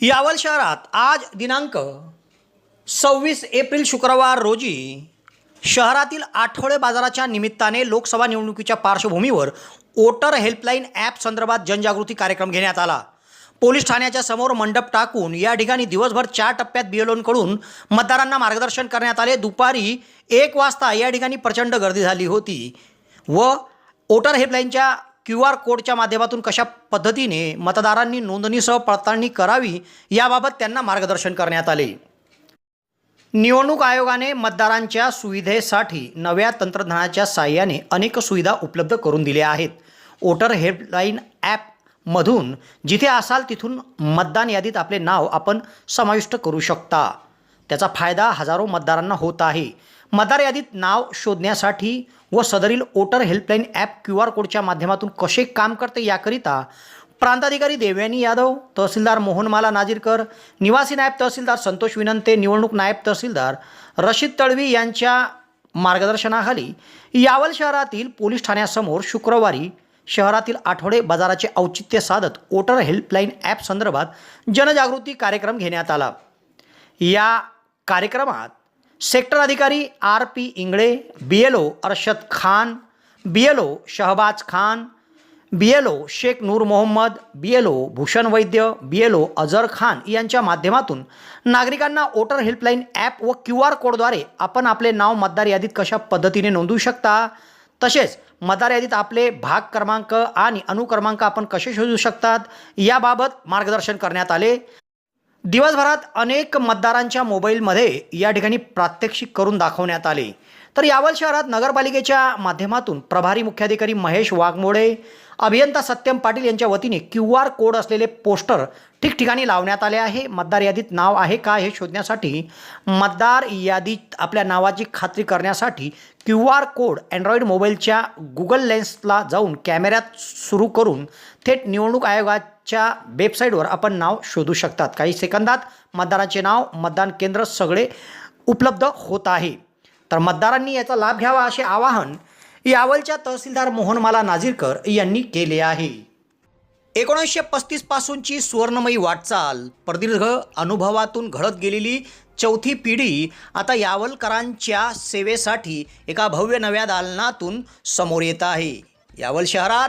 यावल शहरात आज दिनांक सव्वीस एप्रिल शुक्रवार रोजी शहरातील आठवडे बाजाराच्या निमित्ताने लोकसभा निवडणुकीच्या पार्श्वभूमीवर वोटर हेल्पलाईन ॲप संदर्भात जनजागृती कार्यक्रम घेण्यात आला. पोलीस ठाण्याच्या समोर मंडप टाकून या ठिकाणी दिवसभर चार टप्प्यात बीएलओंकडून मतदारांना मार्गदर्शन करण्यात आले. दुपारी एक वाजता या ठिकाणी प्रचंड गर्दी झाली होती व वोटर हेल्पलाईनच्या क्यू आर कोडच्या माध्यमातून कशा पद्धतीने मतदारांनी नोंदणीसह पडताळणी करावी याबाबत त्यांना मार्गदर्शन करण्यात आले. निवडणूक आयोगाने मतदारांच्या सुविधेसाठी नव्या तंत्रज्ञानाच्या साहाय्याने अनेक सुविधा उपलब्ध करून दिल्या आहेत. वोटर हेल्पलाईन ॲपमधून जिथे असाल तिथून मतदान यादीत आपले नाव आपण समाविष्ट करू शकता. त्याचा फायदा हजारो मतदारांना होत आहे. मतदार यादीत नाव शोधण्यासाठी व सदरील voter helpline app Q R कोडच्या माध्यमातून कसे काम करते याकरिता प्रांताधिकारी देवयानी यादव तहसीलदार मोहनमाला नाजीरकर निवासी नायब तहसीलदार संतोष विनंते निवडणूक नायब तहसीलदार रशीद तळवी यांच्या मार्गदर्शनाखाली यावल शहरातील पोलीस ठाण्यासमोर शुक्रवारी शहरातील आठवडे बाजाराचे औचित्य साधत वोटर हेल्पलाईन ॲप संदर्भात जनजागृती कार्यक्रम घेण्यात आला. या कार्यक्रमात सेक्टर अधिकारी R P Ingale B L O Arshad Khan B L O Shahbaz Khan B L O Shaikh Noor Mohammad B L O Bhushan Vaidya B L O Azhar Khan यांच्या माध्यमातून नागरिकांना वोटर हेल्पलाईन ॲप व Q R कोडद्वारे आपण आपले नाव मतदार यादीत कशा पद्धतीने नोंदवू शकता? तसेच मतदार यादीत आपले भाग क्रमांक आणि अनुक्रमांक आपण कसे शोधू शकतात? याबाबत मार्गदर्शन करण्यात आले. दिवसभरात अनेक मतदारांच्या मोबाईलमध्ये या ठिकाणी प्रात्यक्षिक करून दाखवण्यात आले. तर यावल शहरात नगरपालिकेच्या माध्यमातून प्रभारी मुख्याधिकारी महेश वाघमोडे अभियंता सत्यम पाटील यांच्या वतीने क्यू आर कोड असलेले पोस्टर ठिकठिकाणी लावण्यात आले आहे. मतदार यादीत नाव आहे का हे शोधण्यासाठी मतदार यादीत आपल्या नावाची खात्री करण्यासाठी क्यू आर कोड अँड्रॉईड मोबाईलच्या गुगल लेन्सला जाऊन कॅमेऱ्यात सुरू करून थेट निवडणूक च्या वेबसाईटवर आपण नाव शोधू शकतात. काही सेकंदात मतदाराचे नाव मतदान केंद्र सगळे उपलब्ध होत आहे. तर मतदारांनी याचा लाभ घ्यावा असे आवाहन यावलच्या तहसीलदार मोहनमाला नाझीरकर यांनी केले आहे. एकोणीसशे पस्तीसपासूनची सुवर्णमयी वाटचाल. प्रदीर्घ अनुभवातून घडत गेलेली चौथी पिढी आता यावलकरांच्या सेवेसाठी एका भव्य नव्या दालनातून समोर येत आहे. यावल शहरात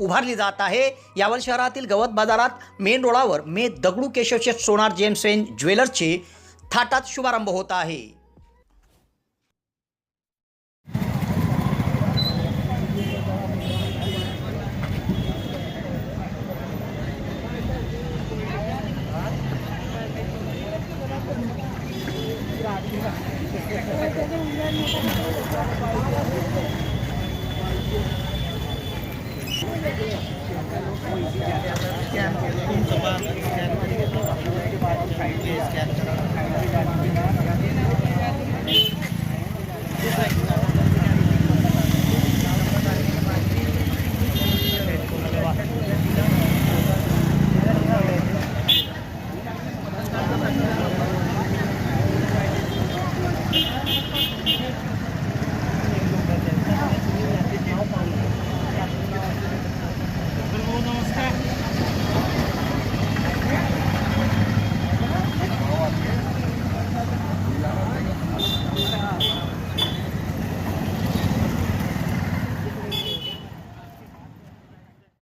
उभारली जात आहे. यावर शहरातील गवत बाजारात मेन रोडावर मे दगडू केशवचे सोनार जेम्स अँड ज्वेलर्सचे थाटात शुभारंभ होत आहे. 嗯。